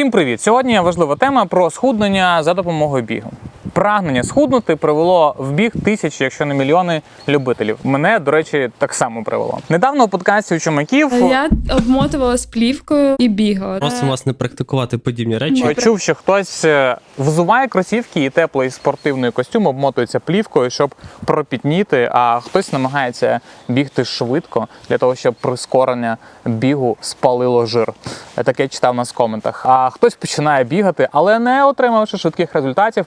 Всім привіт! Сьогодні важлива тема про схуднення за допомогою бігу. Прагнення схуднути привело в біг тисячі, якщо не мільйони любителів. Мене, до речі, так само привело. Недавно у подкасті у чумаків Я обмотувалась плівкою і бігала. Просимо вас не практикувати подібні речі. я чув, що хтось е, взуває кросівки і теплий спортивний костюм обмотується плівкою, щоб пропітніти, а хтось намагається бігти швидко для того, щоб прискорення бігу спалило жир. Я Таке читав нас в коментах. А хтось починає бігати, але не отримавши швидких результатів,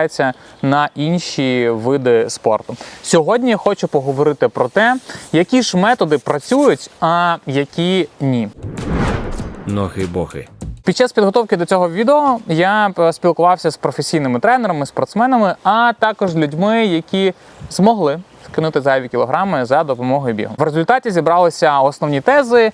переключається на інші види спорту. Сьогодні я хочу поговорити про те, які ж методи працюють, а які ні. Ноги боги. Під час підготовки до цього відео я спілкувався з професійними тренерами, спортсменами, а також людьми, які змогли скинути зайві кілограми за допомогою бігу. В результаті зібралися основні тези.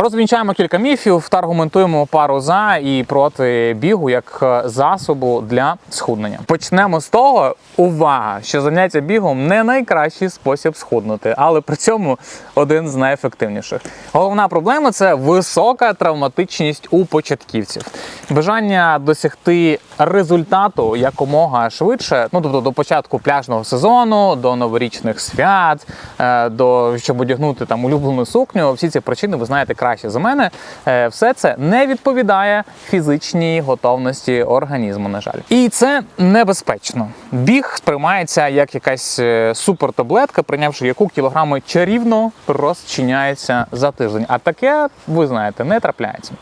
Розвінчаємо кілька міфів та аргументуємо пару за і проти бігу як е, засобу для схуднення. Почнемо з того, увага, що заняття бігом не найкращий спосіб схуднути, але при цьому один з найефективніших. Головна проблема це висока травматичність у початківців. Бажання досягти результату якомога швидше, ну тобто до початку пляжного сезону, до новорічних свят, е, до щоб одягнути там улюблену сукню. Всі ці причини ви знаєте краще за мене. Е, Все це не відповідає фізичній готовності організму. На жаль, і це небезпечно. Біг сприймається як якась е, супертаблетка, прийнявши яку кілограми чарівно розчиняється за тиждень. А таке, ви знаєте, не трапляється.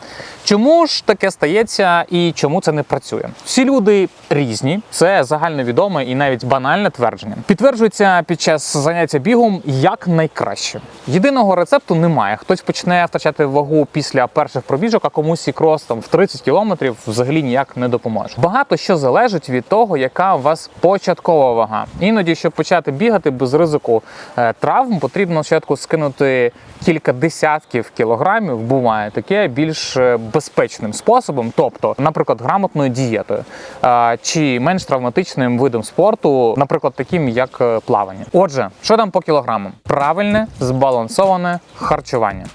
Чому ж таке стається і чому це не працює? Всі люди різні, це загальновідоме і навіть банальне твердження. Підтверджується під час заняття бігом як найкраще. Єдиного рецепту немає. Хтось почне втрачати вагу після перших пробіжок, а комусь і крос там в 30 кілометрів взагалі ніяк не допоможе. Багато що залежить від того, яка у вас початкова вага. Іноді, щоб почати бігати без ризику е, травм, потрібно спочатку скинути кілька десятків кілограмів. Буває таке більш е, безпечним способом, тобто, наприклад, грамотною дієтою е, чи менш травматичним видом спорту, наприклад, таким як плавання. Отже, що там по кілограмам? Правильне збалансоване харчування.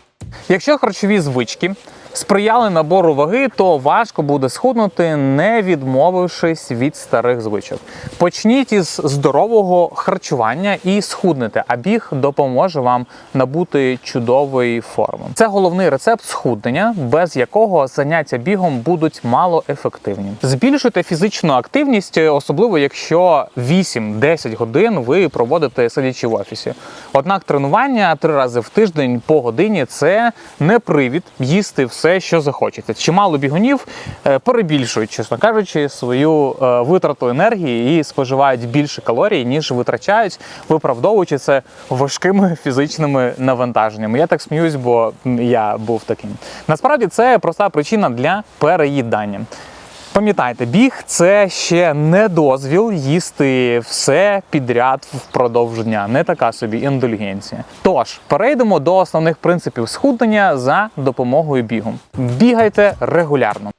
Якщо харчові звички сприяли набору ваги, то важко буде схуднути, не відмовившись від старих звичок. Почніть із здорового харчування і схуднете, а біг допоможе вам набути чудової форми. Це головний рецепт схуднення, без якого заняття бігом будуть мало ефективні. Збільшуйте фізичну активність, особливо якщо 8-10 годин ви проводите сидячи в офісі. Однак тренування три рази в тиждень по годині це не привід їсти все, що захочеться. Чимало бігунів е, перебільшують, чесно кажучи, свою е, витрату енергії і споживають більше калорій, ніж витрачають, виправдовуючи це важкими фізичними навантаженнями. Я так сміюсь, бо я був таким. Насправді це проста причина для переїдання. Пам'ятайте, біг це ще не дозвіл їсти все підряд впродовж дня, не така собі індульгенція. Тож перейдемо до основних принципів схуднення за допомогою бігу. Бігайте регулярно.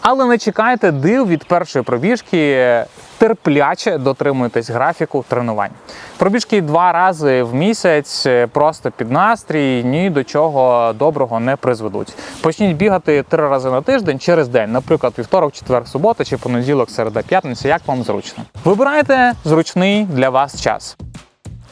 Але не чекайте див від першої пробіжки, терпляче дотримуйтесь графіку тренувань. Пробіжки два рази в місяць е, просто під настрій ні до чого доброго не призведуть. Почніть бігати три рази на тиждень через день, наприклад, вівторок, четвер, субота чи понеділок, середа, п'ятниця, як вам зручно. Вибирайте зручний для вас час.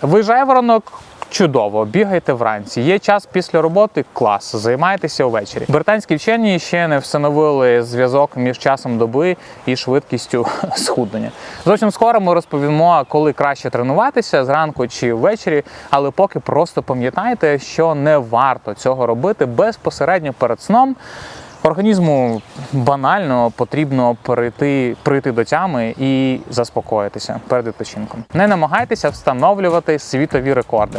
Ви жайворонок? Чудово, бігайте вранці. Є час після роботи, клас, займайтеся увечері. Британські вчені ще не встановили зв'язок між часом доби і швидкістю схуднення. Зовсім скоро ми розповімо, коли краще тренуватися зранку чи ввечері, але поки просто пам'ятайте, що не варто цього робити безпосередньо перед сном. Організму банально потрібно перейти, прийти до тями і заспокоїтися перед відпочинком. Не намагайтеся встановлювати світові рекорди.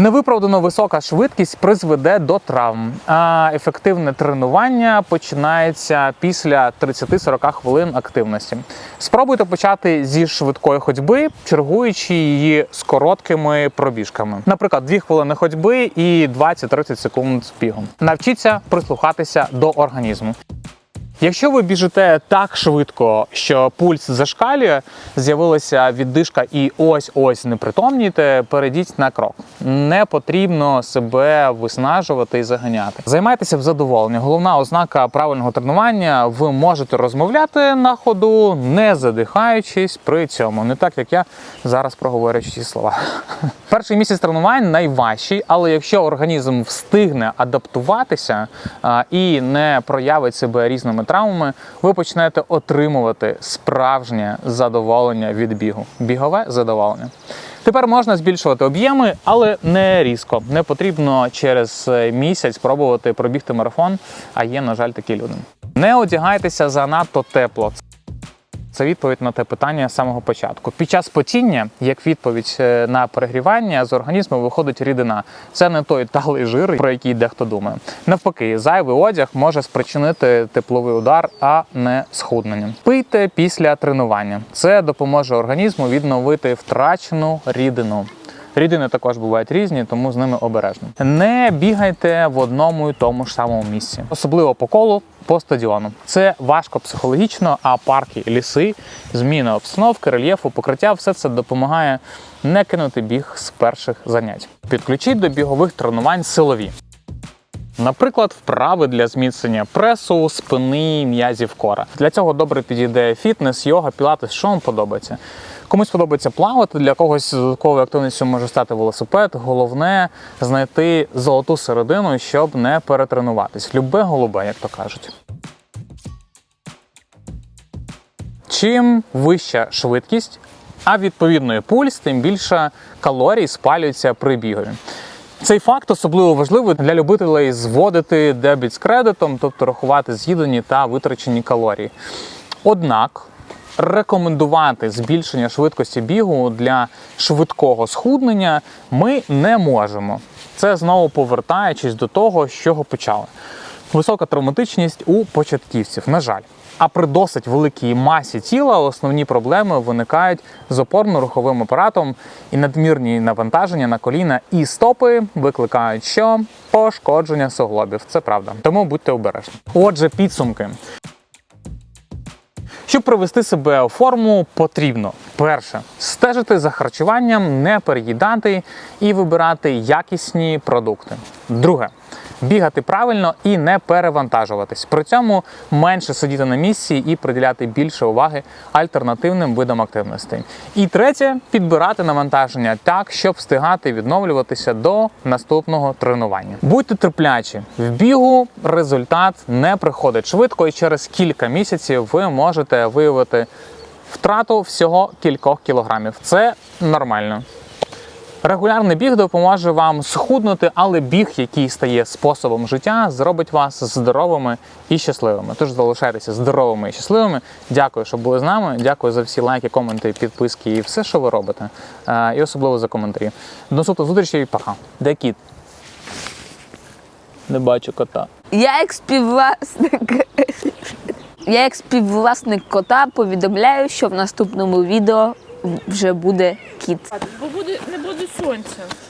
Невиправдано висока швидкість призведе до травм, а ефективне тренування починається після 30-40 хвилин активності. Спробуйте почати зі швидкої ходьби, чергуючи її з короткими пробіжками. Наприклад, 2 хвилини ходьби і 20-30 секунд бігом. Навчіться прислухатися до організму. Якщо ви біжите так швидко, що пульс зашкалює, з'явилася віддишка і ось ось непритомнієте, перейдіть на крок. Не потрібно себе виснажувати і заганяти. Займайтеся в задоволенні. Головна ознака правильного тренування: ви можете розмовляти на ходу, не задихаючись при цьому. Не так як я зараз проговорю ці слова. Перший місяць тренувань найважчий, але якщо організм встигне адаптуватися і не проявить себе різними травмами, ви почнете отримувати справжнє задоволення від бігу. Бігове задоволення. Тепер можна збільшувати об'єми, але не різко. Не потрібно через е, місяць пробувати пробігти марафон, а є, на жаль, такі люди. Не одягайтеся занадто тепло. Це відповідь на те питання з самого початку. Під час потіння, як відповідь е, на перегрівання, з організму виходить рідина. Це не той талий жир, про який дехто думає. Навпаки, зайвий одяг може спричинити тепловий удар, а не схуднення. Пийте після тренування. Це допоможе організму відновити втрачену рідину. Рідини також бувають різні, тому з ними обережно. Не бігайте в одному і тому ж самому місці, особливо по колу, по стадіону. Це важко психологічно, а парки, ліси, зміна обстановки, рельєфу, покриття все це допомагає не кинути біг з перших занять. Підключіть до бігових тренувань силові. Наприклад, вправи для зміцнення пресу, спини, м'язів кора. Для цього добре підійде фітнес, йога, пілатес, що вам подобається. Комусь подобається плавати, для когось додатковою активністю може стати велосипед. Головне знайти золоту середину, щоб не перетренуватись. Любе голубе, як то кажуть. Чим вища швидкість, а відповідно і пульс, тим більше калорій спалюється при бігові. Цей факт особливо важливий для любителей зводити дебіт з кредитом, тобто рахувати з'їдені та витрачені калорії. Однак рекомендувати збільшення швидкості бігу для швидкого схуднення ми не можемо. Це знову повертаючись до того, з чого почали. Висока травматичність у початківців, на жаль. А при досить великій масі тіла основні проблеми виникають з опорно-руховим апаратом і надмірні навантаження на коліна і стопи викликають що пошкодження суглобів. Це правда. Тому будьте обережні. Отже, підсумки. Щоб привести себе у форму, потрібно перше стежити за харчуванням, не переїдати і вибирати якісні продукти. Друге бігати правильно і не перевантажуватись. При цьому менше сидіти на місці і приділяти більше уваги альтернативним видам активностей. І третє підбирати навантаження так, щоб встигати відновлюватися до наступного тренування. Будьте терплячі в бігу. Результат не приходить швидко, і через кілька місяців ви можете виявити втрату всього кількох кілограмів. Це нормально. Регулярний біг допоможе вам схуднути, але біг, який стає способом життя, зробить вас здоровими і щасливими. Тож залишайтеся здоровими і щасливими. Дякую, що були з нами. Дякую за всі лайки, коменти, підписки і все, що ви робите. Е, І особливо за коментарі. До наступних зустрічей. Пока. Де кіт? Не бачу кота. Я як співвласник. Я як співвласник кота повідомляю, що в наступному відео вже буде кіт. Бо буде не буде słońca.